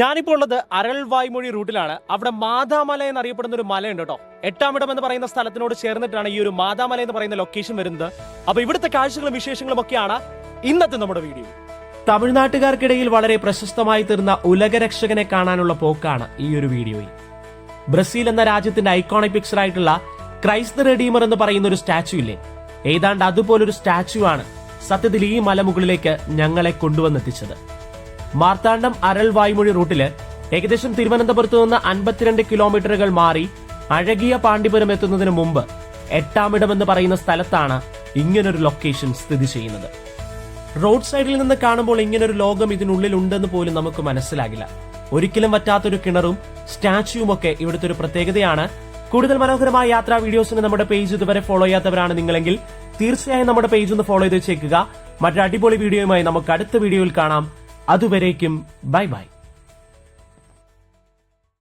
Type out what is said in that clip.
ഞാനിപ്പോൾ ഉള്ളത് അരൾ വായ്മൊഴി റൂട്ടിലാണ്. അവിടെ മാതാമല എന്നറിയപ്പെടുന്ന ഒരു മലയുണ്ട് കേട്ടോ. എട്ടാമിടം എന്ന് പറയുന്ന സ്ഥലത്തിനോട് ചേർന്നിട്ടാണ് ഈ ഒരു മാതാമല എന്ന് പറയുന്ന ലൊക്കേഷൻ വരുന്നത്. അപ്പൊ ഇവിടുത്തെ കാഴ്ചകളും വിശേഷങ്ങളും ഒക്കെയാണ് ഇന്നത്തെ നമ്മുടെ വീഡിയോ തമിഴ്നാട്ടുകാർക്കിടയിൽ വളരെ പ്രശസ്തമായി തീർന്ന ഉലകരക്ഷകനെ കാണാനുള്ള പോക്കാണ് ഈ ഒരു വീഡിയോയിൽ ബ്രസീൽ എന്ന രാജ്യത്തിന്റെ ഐക്കോണിക് പിക്ചർ ആയിട്ടുള്ള ക്രൈസ്ത റെഡീമർ എന്ന് പറയുന്ന ഒരു സ്റ്റാച്ചു ഇല്ലേ? ഏതാണ്ട് അതുപോലൊരു സ്റ്റാച്ചു ആണ് സത്യത്തിൽ ഈ മലമുകളിലേക്ക് ഞങ്ങളെ കൊണ്ടുവന്നെത്തിച്ചത്. മാർത്താണ്ഡം അരൽ വായ്മൊഴി റൂട്ടിൽ ഏകദേശം തിരുവനന്തപുരത്ത് നിന്ന് അൻപത്തിരണ്ട് കിലോമീറ്ററുകൾ മാറി അഴകിയ പാണ്ഡിപുരം എത്തുന്നതിന് മുമ്പ് എട്ടാമിടം എന്ന് പറയുന്ന സ്ഥലത്താണ് ഇങ്ങനൊരു ലൊക്കേഷൻ സ്ഥിതി ചെയ്യുന്നത്. റോഡ് സൈഡിൽ നിന്ന് കാണുമ്പോൾ ഇങ്ങനൊരു ലോകം ഇതിനുള്ളിൽ ഉണ്ടെന്ന് പോലും നമുക്ക് മനസ്സിലാകില്ല. ഒരിക്കലും പറ്റാത്തൊരു കിണറും സ്റ്റാച്യുവും ഒക്കെ ഇവിടുത്തെ ഒരു പ്രത്യേകതയാണ്. കൂടുതൽ മനോഹരമായ യാത്രാ വീഡിയോസിന് നമ്മുടെ പേജ് ഇതുവരെ ഫോളോ ചെയ്യാത്തവരാണ് നിങ്ങളെങ്കിൽ തീർച്ചയായും നമ്മുടെ പേജ് ഒന്ന് ഫോളോ ചെയ്ത് വെച്ചേക്കുക. മറ്റൊരു അടിപൊളി വീഡിയോയുമായി നമുക്ക് അടുത്ത വീഡിയോയിൽ കാണാം. അതുവരേക്കും ബൈ ബൈ.